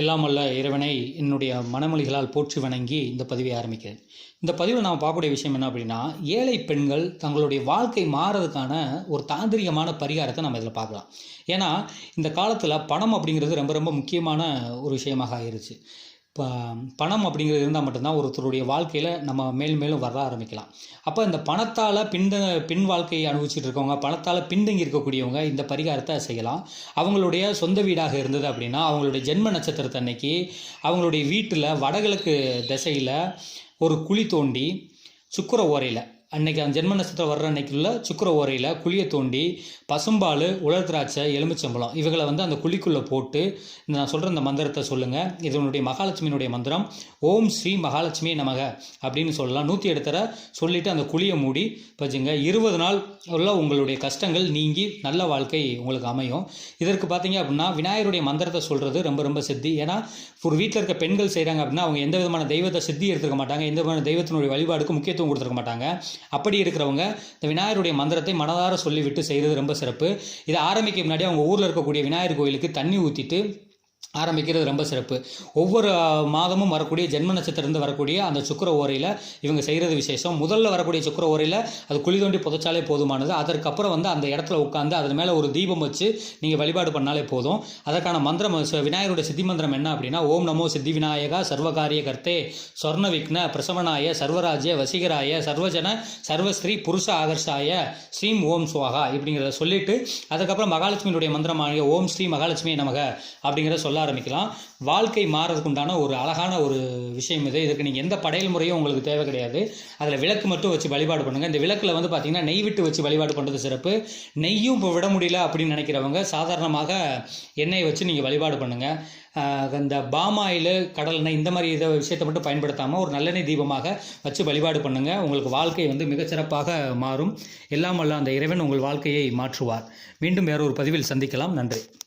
எல்லாம் அல்ல இறைவனை என்னுடைய மனமொழிகளால் போற்றி வணங்கி இந்த பதிவை ஆரம்பிக்கிறேன். இந்த பதிவில் நாம் பார்க்கக்கூடிய விஷயம் என்ன அப்படின்னா ஏழை பெண்கள் தங்களுடைய வாழ்க்கை மாறதுக்கான ஒரு தாந்திரிகமான பரிகாரத்தை நம்ம இதில் பார்க்கலாம். ஏன்னா இந்த காலத்தில் பணம் அப்படிங்கிறது ரொம்ப ரொம்ப முக்கியமான ஒரு விஷயமாக ஆயிருச்சு. இப்போ பணம் அப்படிங்கிறது இருந்தால் மட்டும்தான் ஒருத்தருடைய வாழ்க்கையில் நம்ம மேலும் மேலும் வர ஆரம்பிக்கலாம். அப்போ இந்த பணத்தால் பின்த பின் வாழ்க்கையை அனுபவிச்சுட்டு இருக்கவங்க பணத்தால் பின்தங்கி இருக்கக்கூடியவங்க இந்த பரிகாரத்தை செய்யலாம். அவங்களுடைய சொந்த வீடாக இருந்தது அப்படின்னா அவங்களுடைய ஜென்ம நட்சத்திரத்தை அன்னைக்கு அவங்களுடைய வீட்டில் வடகிழக்கு திசையில் ஒரு குழி தோண்டி சுக்கிர ஓரையில் அன்னைக்கு அந்த ஜென்ம நட்சத்திரம் வர்ற அன்னைக்குள்ள சுக்கிர ஓரையில் குழியை தோண்டி பசும்பால் உலர் திராட்சை எலுமிச்சம்பழம் இவைகளை வந்து அந்த குழிக்குள்ளே போட்டு இந்த நான் சொல்கிற இந்த மந்திரத்தை சொல்லுங்கள் இதனுடைய மகாலட்சுமியினுடைய மந்திரம். ஓம் ஸ்ரீ மகாலட்சுமி நமக அப்படின்னு சொல்லலாம். நூற்றி எடுத்தர சொல்லிவிட்டு அந்த குழியை மூடி வச்சுங்க இருபது நாள் உள்ள உங்களுடைய கஷ்டங்கள் நீங்கி நல்ல வாழ்க்கை உங்களுக்கு அமையும். இதற்கு பார்த்தீங்க அப்படின்னா விநாயகருடைய மந்திரத்தை சொல்கிறது ரொம்ப ரொம்ப சித்தி. ஏன்னா ஒரு வீட்டில் இருக்க பெண்கள் செய்கிறாங்க அப்படின்னா அவங்க எந்த விதமான தெய்வத்தை சித்தி எடுத்துக்க மாட்டாங்க எந்த விதமான தெய்வத்தினுடைய வழிபாடுக்கு முக்கியத்துவம் கொடுத்துருக்க மாட்டாங்க. அப்படி இருக்கிறவங்க இந்த விநாயகருடைய மந்திரத்தை மனதார சொல்லிவிட்டு செய்கிறது ரொம்ப சிறப்பு. இதை ஆரம்பிக்க முன்னாடி அவங்க ஊரில் இருக்கக்கூடிய விநாயகர் கோயிலுக்கு தண்ணி ஊற்றிட்டு ஆரம்பிக்கிறது ரொம்ப சிறப்பு. ஒவ்வொரு மாதமும் வரக்கூடிய ஜென்ம நட்சத்திரந்து வரக்கூடிய அந்த சுக்கிர ஓரையில் இவங்க செய்கிறது விசேஷம். முதல்ல வரக்கூடிய சுக்கிர ஓரையில் அது குழி தோண்டி புதைச்சாலே போதுமானது. அதற்கப்புறம் வந்து அந்த இடத்துல உட்காந்து அதன் மேலே ஒரு தீபம் வச்சு நீங்கள் வழிபாடு பண்ணாலே போதும். அதற்கான மந்திரம் விநாயகருடைய சித்தி மந்திரம் என்ன அப்படின்னா ஓம் நமோ சித்தி விநாயகா சர்வகாரிய கர்த்தே சொர்ண விக்ன பிரசவனாய சர்வராஜ்ய வசீகராய சர்வஜன சர்வஸ்ரீ புருஷ ஆகர்ஷாய ஸ்ரீம் ஓம் சுவாகா இப்படிங்கிறத சொல்லிட்டு அதுக்கப்புறம் மகாலட்சுமியுடைய மந்திரமாக ஓம் ஸ்ரீ மகாலட்சுமி நமக அப்படிங்கிறத சொல்ல ஆரம்பிக்கலாம். வாழ்க்கை மாறதுக்குண்டான ஒரு அழகான ஒரு விஷயம் இது. இதுக்கு நீங்கள் எந்த படையல் முறையும் உங்களுக்கு தேவை கிடையாது. அதில் விளக்கு மட்டும் வச்சு வழிபாடு பண்ணுங்கள் இந்த விளக்கில் வந்து பார்த்தீங்கன்னா நெய் விட்டு வச்சு வழிபாடு பண்ணுறது சிறப்பு. நெய்யும் இப்போ விட முடியல அப்படின்னு நினைக்கிறவங்க சாதாரணமாக எண்ணெயை வச்சு நீங்கள் வழிபாடு பண்ணுங்கள் ஆஹ் இந்த கடல் கடலெண்ணெய் இந்த மாதிரி இதை விஷயத்தை மட்டும் பயன்படுத்தாமல் ஒரு நல்லெண்ணெய் தீபமாக வச்சு வழிபாடு பண்ணுங்கள் உங்களுக்கு வாழ்க்கை வந்து மிகச்சிறப்பாக மாறும். எல்லாம் வல்ல அந்த இறைவன் உங்கள் வாழ்க்கையை மாற்றுவார். மீண்டும் வேறொரு பதிவில் சந்திக்கலாம். நன்றி.